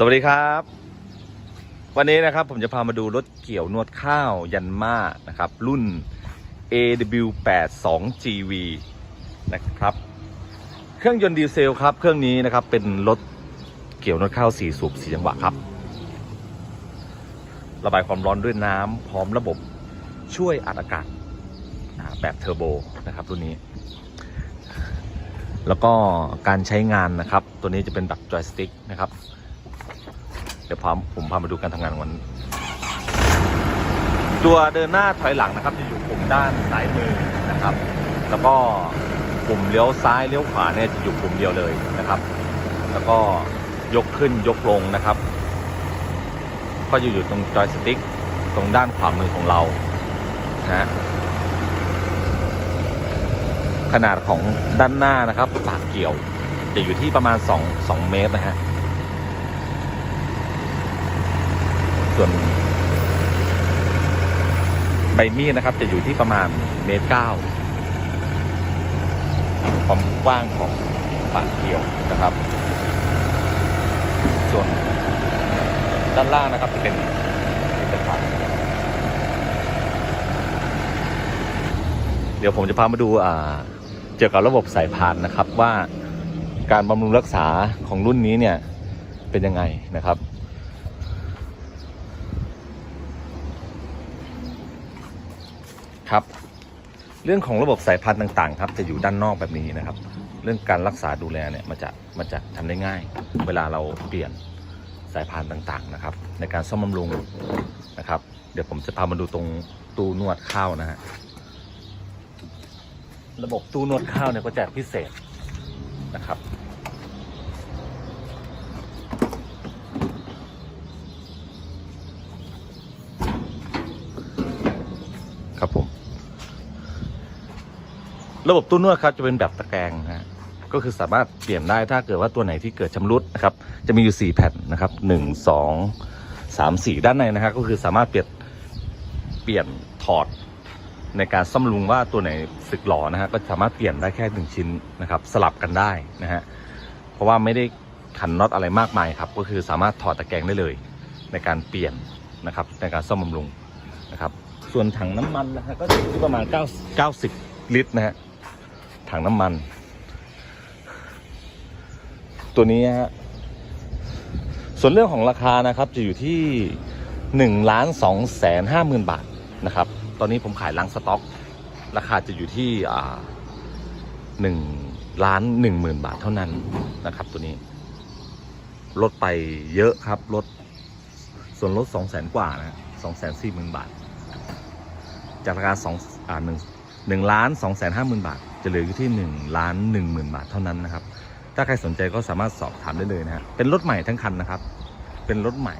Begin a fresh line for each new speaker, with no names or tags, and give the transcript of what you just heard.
สวัสดีครับ วันนี้นะครับผมจะพามาดูรถเกี่ยวนวดข้าวยันมานะครับ รุ่น AW82GV นะครับ เครื่องยนต์ดีเซลครับ เครื่องนี้นะครับเป็นรถเกี่ยวนวดข้าว4สูบ4จังหวะครับ ระบายความร้อนด้วยน้ำพร้อมระบบช่วยอัดอากาศแบบเทอร์โบนะครับรุ่นนี้ แล้วก็การใช้งานนะครับ ตัวนี้จะเป็นแบบจอยสติ๊กนะครับ เดี๋ยวพาผมพามาดูการทำงานของมัน ตัวเดินหน้าถอยหลังนะครับ จะอยู่ปุ่มด้านซ้ายมือนะครับ แล้วก็ปุ่มเลี้ยวซ้ายเลี้ยวขวาเนี่ยจะอยู่ปุ่มเดียวเลยนะครับ แล้วก็ยกขึ้นยกลงนะครับ ก็จะอยู่ตรงจอยสติ๊กตรงด้านขวามือของเรานะขนาดของด้านหน้านะครับปากเกี่ยวจะอยู่ที่ประมาณ 2 2 เมตรนะฮะ ส่วนใบมีดนะครับ จะอยู่ที่ประมาณเมตรเก้าความกว้างของปากเกี่ยวนะครับ ส่วนด้านล่างนะครับจะเป็นเป็นฝาเดี๋ยวผมจะพามาดูอ่าเกี่ยวกับระบบสายพานนะครับว่าการบำรุงรักษาของรุ่นนี้เนี่ยเป็นยังไงนะครับ ครับ เรื่องของระบบสายพันธุ์ต่างๆ ครับ จะอยู่ด้านนอกแบบนี้นะครับ เรื่องการรักษาดูแลเนี่ยมันจะมันจะทำได้ง่าย เวลาเราเปลี่ยนสายพันธุ์ต่างๆนะครับ ในการซ่อมบำรุงนะครับ เดี๋ยวผมจะพามาดูตรงตู้นวดข้าวนะฮะระบบตู้นวดข้าวเนี่ยก็จะพิเศษนะครับครับผม ระบบตู้นวดครับจะเป็นแบบตะแกรงนะฮะก็คือสามารถเปลี่ยนได้ถ้าเกิดว่าตัวไหนที่เกิดชำรุดนะครับจะมีอยู่ 4 แผ่นนะครับ 1 2 3 4 ด้านในนะฮะก็คือสามารถเปลี่ยนเปลี่ยนถอดในการซ่อมบำรุงว่าตัวไหนสึกหลอนะฮะก็สามารถเปลี่ยนได้แค่หนึ่งชิ้นนะครับ สลับกันได้นะฮะเพราะว่าไม่ได้ขันน็อตอะไรมากมายครับก็คือสามารถถอดตะแกรงได้เลย ในการเปลี่ยนนะครับในการซ่อมบำรุงนะครับส่วนถังน้ำมันนะฮะก็อยู่ที่ประมาณ9 90 ลิตรนะฮะ ถังน้ำมัน ตัวนี้ฮะส่วนเรื่องของราคานะครับจะอยู่ที่1ล้าน2แสนห้าหมื่นบาทนะครับ ตอนนี้ผมขายล้างสต็อก ราคาจะอยู่ที่หนึ่งล้านหนึ่งหมื่นบาทเท่านั้นนะครับ ตัวนี้ ลดไปเยอะครับลดส่วนลดสองแสนกว่านะสองแสนสี่หมื่นบาท จากราคาสองอ่าหนึ่ง หนึ่งล้านสองแสนห้าหมื่นบาท จะเหลืออยู่ที่หนึ่งล้านหนึ่งหมื่นบาทเท่านั้นนะครับ ถ้าใครสนใจก็สามารถสอบถามได้เลยนะฮะเป็นรถใหม่ทั้งคันนะครับ เป็นรถใหม่